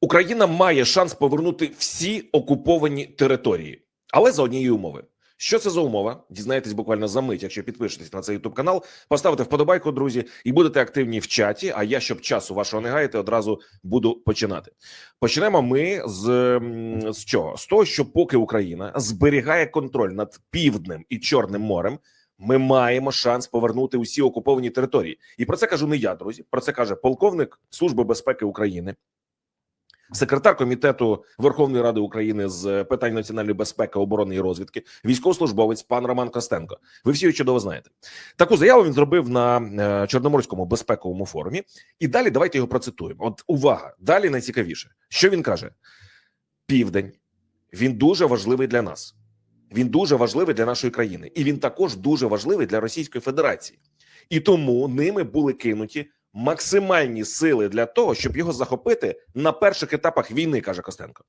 Україна має шанс повернути всі окуповані території, але за однієї умови. Що це за умова? Дізнаєтесь буквально за мить, якщо підпишетесь на цей youtube канал, поставите вподобайку, друзі, і будете активні в чаті. А я, щоб часу вашого не гаяти, одразу буду починати. Почнемо ми з, з чого? З того, що поки Україна зберігає контроль над півднем і Чорним морем. Ми маємо шанс повернути усі окуповані території, і про це кажу не я, друзі. Про це каже полковник Служби безпеки України, секретар комітету Верховної Ради України з питань національної безпеки, оборони і розвідки, військовослужбовець пан Роман Костенко. Ви всі чудово знаєте. Таку заяву він зробив на е, Чорноморському безпековому форумі. І далі давайте його процитуємо. От увага, далі найцікавіше, що він каже: Південь він дуже важливий для нас. Він дуже важливий для нашої країни, і він також дуже важливий для Російської Федерації. І тому ними були кинуті максимальні сили для того, щоб його захопити на перших етапах війни, каже Костенко.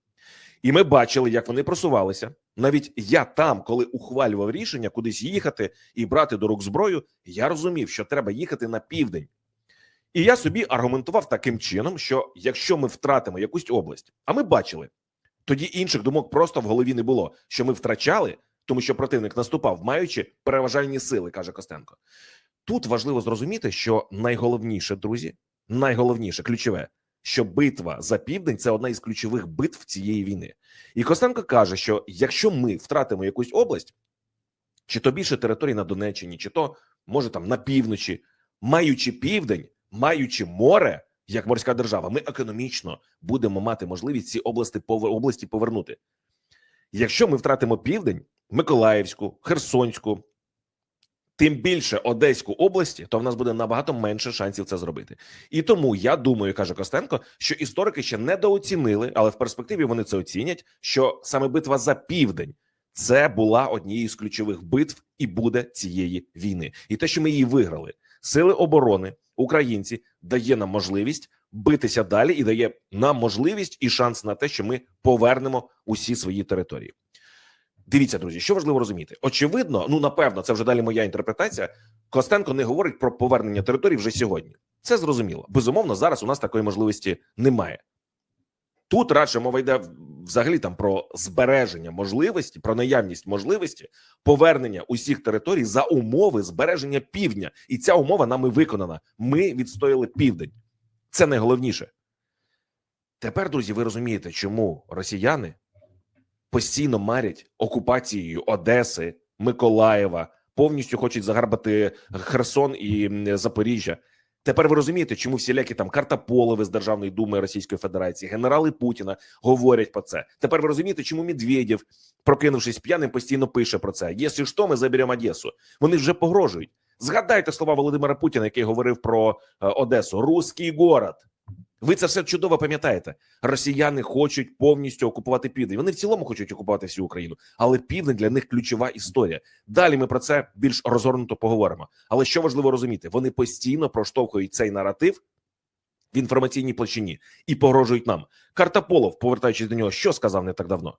І ми бачили, як вони просувалися. Навіть я там, коли ухвалював рішення кудись їхати і брати до рук зброю, я розумів, що треба їхати на південь. І я собі аргументував таким чином, що якщо ми втратимо якусь область, а ми бачили, тоді інших думок просто в голові не було, що ми втрачали, тому що противник наступав, маючи переважальні сили, каже Костенко. Тут важливо зрозуміти, що найголовніше, друзі, найголовніше, ключове, що битва за південь це одна із ключових битв цієї війни. І Костенко каже, що якщо ми втратимо якусь область, чи то більше територій на Донеччині, чи то може там на півночі, маючи південь, маючи море, як морська держава, ми економічно будемо мати можливість ці області області повернути. Якщо ми втратимо південь, Миколаївську, Херсонську, тим більше Одеську області, то в нас буде набагато менше шансів це зробити. І тому я думаю, каже Костенко, що історики ще недооцінили, але в перспективі вони це оцінять. Що саме битва за південь це була однією з ключових битв і буде цієї війни. І те, що ми її виграли, сили оборони, українці дає нам можливість битися далі і дає нам можливість і шанс на те, що ми повернемо усі свої території. Дивіться, друзі, що важливо розуміти. Очевидно, ну напевно, це вже далі моя інтерпретація. Костенко не говорить про повернення територій вже сьогодні. Це зрозуміло. Безумовно, зараз у нас такої можливості немає. Тут радше мова йде взагалі там про збереження можливості, про наявність можливості повернення усіх територій за умови збереження півдня, і ця умова нами виконана. Ми відстояли південь. Це найголовніше. Тепер, друзі, ви розумієте, чому росіяни постійно марять окупацією Одеси, Миколаєва, повністю хочуть загарбати Херсон і Запоріжжя. Тепер ви розумієте, чому всілякі там Картополови з Державної думи Російської Федерації, генерали Путіна говорять про це. Тепер ви розумієте, чому Медведєв, прокинувшись п'яним, постійно пише про це. Якщо що, ми заберемо Одесу. Вони вже погрожують. Згадайте слова Володимира Путіна, який говорив про е, Одесу: Руський город. Ви це все чудово пам'ятаєте. Росіяни хочуть повністю окупувати південь. Вони в цілому хочуть окупувати всю Україну, але південь для них ключова історія. Далі ми про це більш розгорнуто поговоримо. Але що важливо розуміти, вони постійно проштовхують цей наратив в інформаційній площині і погрожують нам. Картополов, повертаючись до нього, що сказав не так давно.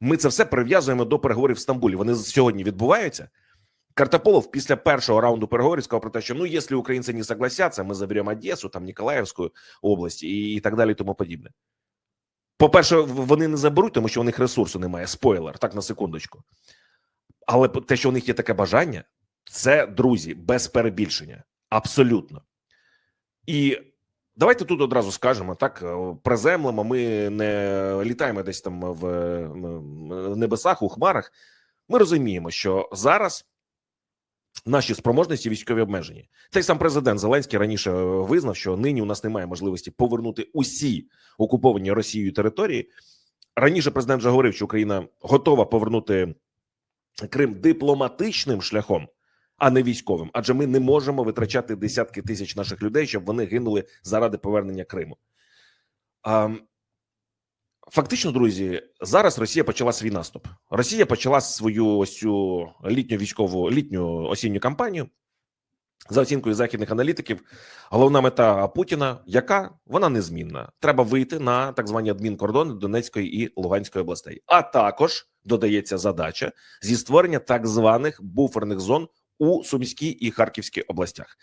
Ми це все прив'язуємо до переговорів в Стамбулі. Вони сьогодні відбуваються. Картополов після першого раунду переговорів сказав про те, що ну, якщо українці не согласяться, ми заберемо Одесу, там Ніколаївську область і, і так далі, і тому подібне. По-перше, вони не заберуть, тому що у них ресурсу немає. Спойлер, так на секундочку. Але те, що у них є таке бажання, це друзі, без перебільшення. Абсолютно. І давайте тут одразу скажемо так: е, приземлимо, ми не літаємо десь там в небесах, у хмарах. Ми розуміємо, що зараз наші спроможності військові обмежені. Та й сам президент Зеленський раніше е, визнав, що нині у нас немає можливості повернути усі окуповані Росією території. Раніше президент вже говорив, що Україна готова повернути Крим дипломатичним шляхом, а не військовим, адже ми не можемо витрачати десятки тисяч наших людей, щоб вони гинули заради повернення Криму. А, Фактично, друзі, зараз Росія почала свій наступ. Росія почала свою ось літню військову літню осінню кампанію. За оцінкою західних аналітиків, головна мета Путіна, яка вона незмінна, треба вийти на так звані адмінкордони Донецької і Луганської областей. А також додається задача зі створення так званих буферних зон у Сумській і Харківській областях.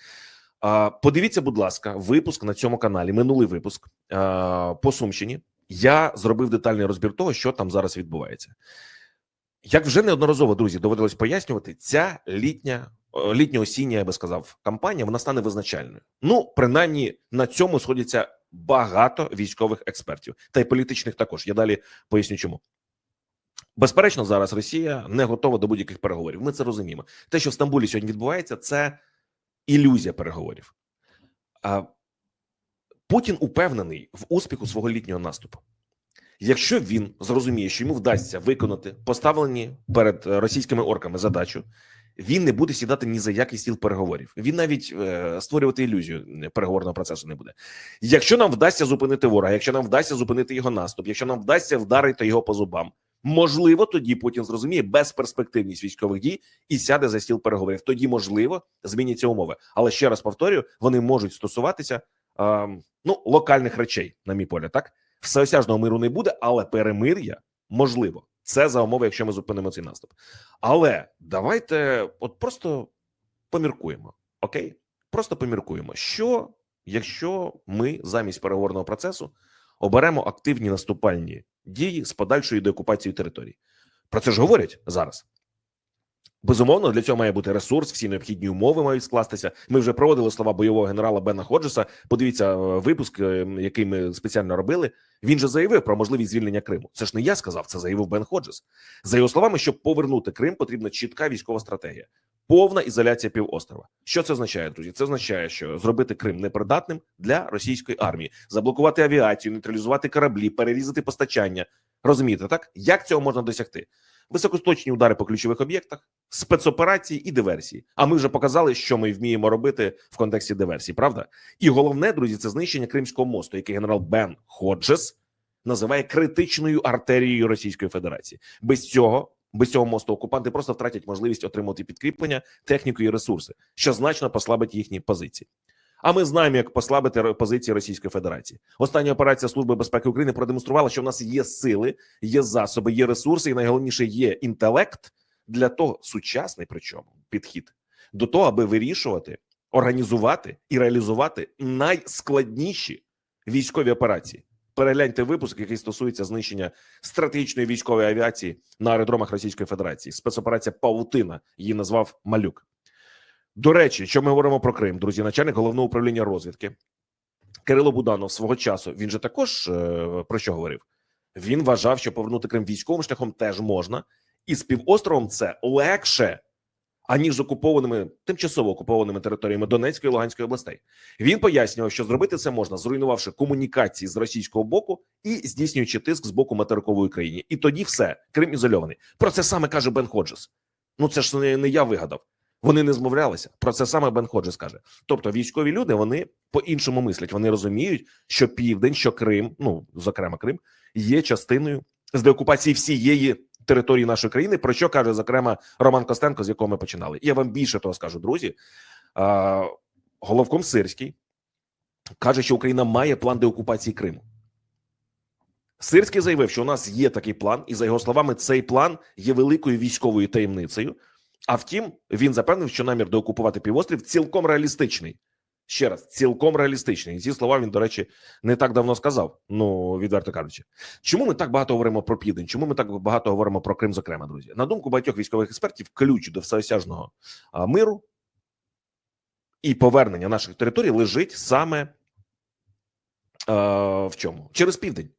Подивіться, будь ласка, випуск на цьому каналі. Минулий випуск по Сумщині. Я зробив детальний розбір того, що там зараз відбувається. Як вже неодноразово друзі доводилось пояснювати, ця літня е, літньо-осіння, я би сказав, кампанія вона стане визначальною. Ну, принаймні на цьому сходяться багато військових експертів, та й політичних також. Я далі поясню, чому. Безперечно, зараз Росія не готова до будь-яких переговорів. Ми це розуміємо. Те, що в Стамбулі сьогодні відбувається, це ілюзія переговорів. Путін упевнений в успіху свого літнього наступу. Якщо він зрозуміє, що йому вдасться виконати поставлені перед е, російськими орками задачу, він не буде сідати ні за який стіл переговорів. Він навіть е, створювати ілюзію переговорного процесу не буде. Якщо нам вдасться зупинити ворога, якщо нам вдасться зупинити його наступ, якщо нам вдасться вдарити його по зубам, можливо, тоді Путін зрозуміє безперспективність військових дій і сяде за стіл переговорів. Тоді можливо зміняться умови. Але ще раз повторюю, вони можуть стосуватися ну локальних речей, на мій погляд, так всеосяжного миру не буде, але перемир'я можливо. Це за умови, якщо ми зупинимо цей наступ. Але давайте от просто поміркуємо. Окей, просто поміркуємо, що якщо ми замість переговорного процесу оберемо активні наступальні дії з подальшою деокупацією територій. Про це ж говорять зараз. Безумовно, для цього має бути ресурс, всі необхідні умови мають скластися. Ми вже проводили слова бойового генерала Бена Ходжеса. Подивіться е, випуск, е, який ми спеціально робили. Він же заявив про можливість звільнення Криму. Це ж не я сказав, це заявив Бен Ходжес. За його словами, щоб повернути Крим, потрібна чітка військова стратегія, повна ізоляція півострова. Що це означає, друзі? Це означає, що зробити Крим непридатним для російської армії, заблокувати авіацію, нейтралізувати кораблі, перерізати постачання. Розумієте, так як цього можна досягти? Високосточні удари по ключових об'єктах, спецоперації і диверсії. А ми вже показали, що ми вміємо робити в контексті диверсії. Правда, і головне, друзі, це знищення Кримського мосту, який генерал Бен Ходжес називає критичною артерією Російської Федерації. Без цього, без цього мосту, окупанти просто втратять можливість отримати підкріплення, техніку і ресурси, що значно послабить їхні позиції. А ми знаємо, як послабити позиції Російської Федерації. Остання операція Служби безпеки України продемонструвала, що в нас є сили, є засоби, є ресурси, і найголовніше є інтелект для того, сучасний причому підхід до того, аби вирішувати, організувати і реалізувати найскладніші військові операції. Перегляньте випуск, який стосується знищення стратегічної військової авіації на аеродромах Російської Федерації. Спецоперація Павутина її назвав Малюк. До речі, що ми говоримо про Крим, друзі, начальник головного управління розвідки Кирило Буданов свого часу. Він же також е, про що говорив? Він вважав, що повернути Крим військовим шляхом теж можна, і з півостровом це легше, аніж з окупованими тимчасово окупованими територіями Донецької і Луганської областей. Він пояснював, що зробити це можна, зруйнувавши комунікації з російського боку і здійснюючи тиск з боку материкової країни. І тоді все Крим ізольований. Про це саме каже Бен Ходжес. Ну це ж не, не я вигадав. Вони не змовлялися. Про це саме Бен Ходжес каже. Тобто, військові люди вони по-іншому мислять. Вони розуміють, що південь, що Крим, ну зокрема Крим, є частиною з деокупації всієї території нашої країни. Про що каже зокрема Роман Костенко, з якого ми починали. Я вам більше того скажу, друзі. А, головком Сирський каже, що Україна має план деокупації Криму. Сирський заявив, що у нас є такий план, і за його словами, цей план є великою військовою таємницею. А втім, він запевнив, що намір деокупувати півострів цілком реалістичний. Ще раз, цілком реалістичний. І ці слова він, до речі, не так давно сказав. Ну, відверто кажучи, чому ми так багато говоримо про південь? Чому ми так багато говоримо про Крим, зокрема, друзі? На думку багатьох військових експертів, ключ до всеосяжного миру і повернення наших територій лежить саме а, в чому? Через південь.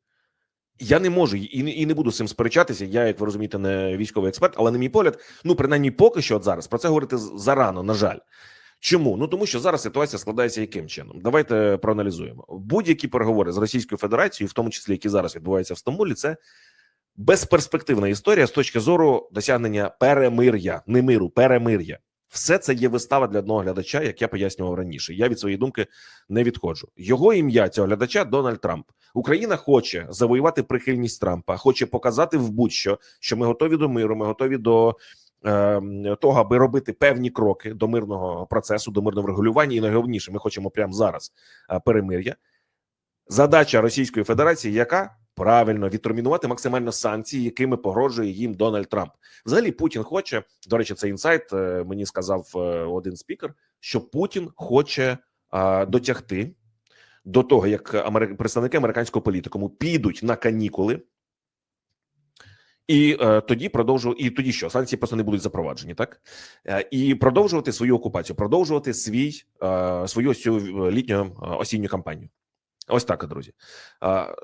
Я не можу і не, і не буду з цим сперечатися. Я, як ви розумієте, не військовий експерт, але на мій погляд, ну принаймні, поки що, от зараз про це говорити зарано. На жаль, чому? Ну тому що зараз ситуація складається яким чином? Давайте проаналізуємо будь-які переговори з Російською Федерацією, в тому числі які зараз відбуваються в Стамбулі. Це безперспективна історія з точки зору досягнення перемир'я, не миру, перемир'я. Все це є вистава для одного глядача, як я пояснював раніше. Я від своєї думки не відходжу. Його ім'я цього глядача Дональд Трамп. Україна хоче завоювати прихильність Трампа, хоче показати в будь-що, що ми готові до миру, ми готові до е, того, аби робити певні кроки до мирного процесу, до мирного регулювання. І найголовніше, ми хочемо прямо зараз е, перемир'я. Задача Російської Федерації, яка правильно відтермінувати максимально санкції, якими погрожує їм Дональд Трамп. Взагалі, Путін хоче до речі, цей інсайт е, мені сказав е, один спікер, що Путін хоче дотягти до того, як представники американського політикуму підуть на канікули, і е, тоді продовжу, і тоді що санкції просто не будуть запроваджені, так е, і продовжувати свою окупацію, продовжувати свій е, свою цю літню е, осінню кампанію. Ось так, друзі. Е,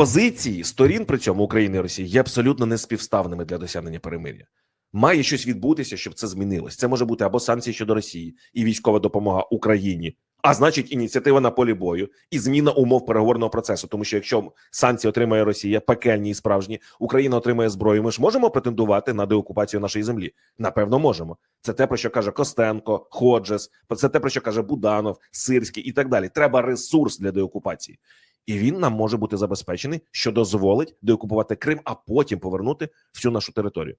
позиції сторін при цьому України і Росії є абсолютно неспівставними для досягнення перемир'я. Має щось відбутися, щоб це змінилось. Це може бути або санкції щодо Росії і військова допомога Україні, а значить, ініціатива на полі бою і зміна умов переговорного процесу. Тому що якщо санкції отримає Росія, пекельні і справжні, Україна отримає зброю. Ми ж можемо претендувати на деокупацію нашої землі. Напевно, можемо. Це те, про що каже Костенко, Ходжес, це те, про що каже Буданов, Сирський і так далі. Треба ресурс для деокупації. І він нам може бути забезпечений, що дозволить деокупувати Крим, а потім повернути всю нашу територію.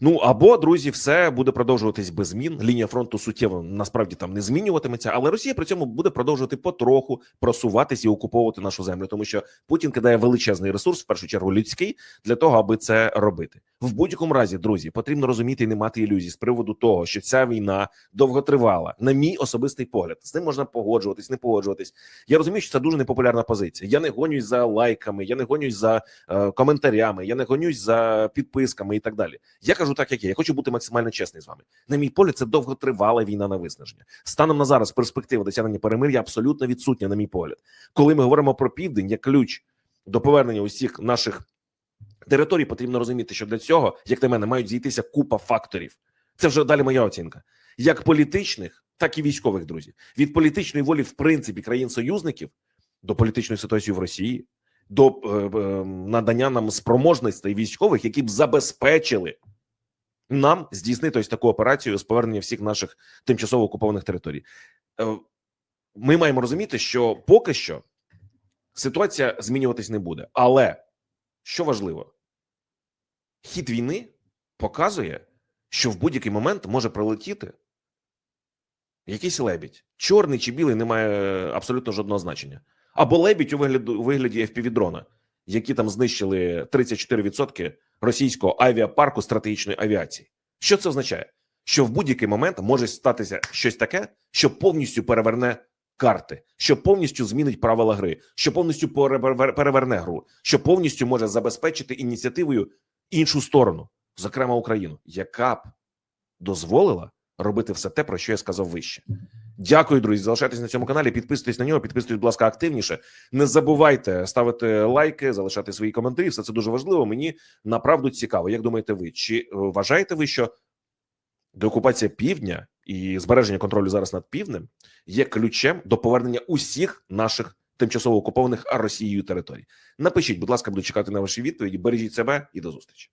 Ну або друзі, все буде продовжуватись без змін. Лінія фронту суттєво насправді там не змінюватиметься, але Росія при цьому буде продовжувати потроху просуватись і окуповувати нашу землю, тому що Путін кидає величезний ресурс, в першу чергу людський, для того, аби це робити. В будь-якому разі, друзі, потрібно розуміти і не мати ілюзій з приводу того, що ця війна довготривала. На мій особистий погляд, з ним можна погоджуватись, не погоджуватись. Я розумію, що це дуже непопулярна позиція. Я не гонюсь за лайками, я не гонюсь за е, коментарями, я не гонюсь за підписками і так далі. Я кажу так, як є. Я хочу бути максимально чесний з вами. На мій погляд, це довготривала війна на виснаження. Станом на зараз перспектива досягнення перемир'я абсолютно відсутня, на мій погляд. Коли ми говоримо про південь як ключ до повернення усіх наших територій, потрібно розуміти, що для цього, як на мене, мають зійтися купа факторів. Це вже далі моя оцінка, як політичних, так і військових друзів. Від політичної волі, в принципі, країн-союзників до політичної ситуації в Росії, до е, е, надання нам спроможностей військових, які б забезпечили нам здійснити ось таку операцію з повернення всіх наших тимчасово окупованих територій. Е, Ми маємо розуміти, що поки що ситуація змінюватись не буде. Але що важливо, хід війни показує, що в будь-який момент може прилетіти якийсь лебідь, чорний чи білий, не має абсолютно жодного значення. Або лебідь у вигляді, у вигляді FPV-дрона, які там знищили 34% російського авіапарку стратегічної авіації. Що це означає? Що в будь-який момент може статися щось таке, що повністю переверне карти, що повністю змінить правила гри, що повністю переверне гру, що повністю може забезпечити ініціативою іншу сторону, зокрема Україну, яка б дозволила робити все те, про що я сказав вище. Дякую, друзі. Залишайтесь на цьому каналі. Підписуйтесь на нього, підписуйтесь, будь ласка, активніше. Не забувайте ставити лайки, залишати свої коментарі. Все це дуже важливо. Мені направду цікаво. Як думаєте ви? Чи е, вважаєте ви, що деокупація півдня і збереження контролю зараз над півднем є ключем до повернення усіх наших тимчасово окупованих Росією територій? Напишіть, будь ласка, буду чекати на ваші відповіді. Бережіть себе і до зустрічі.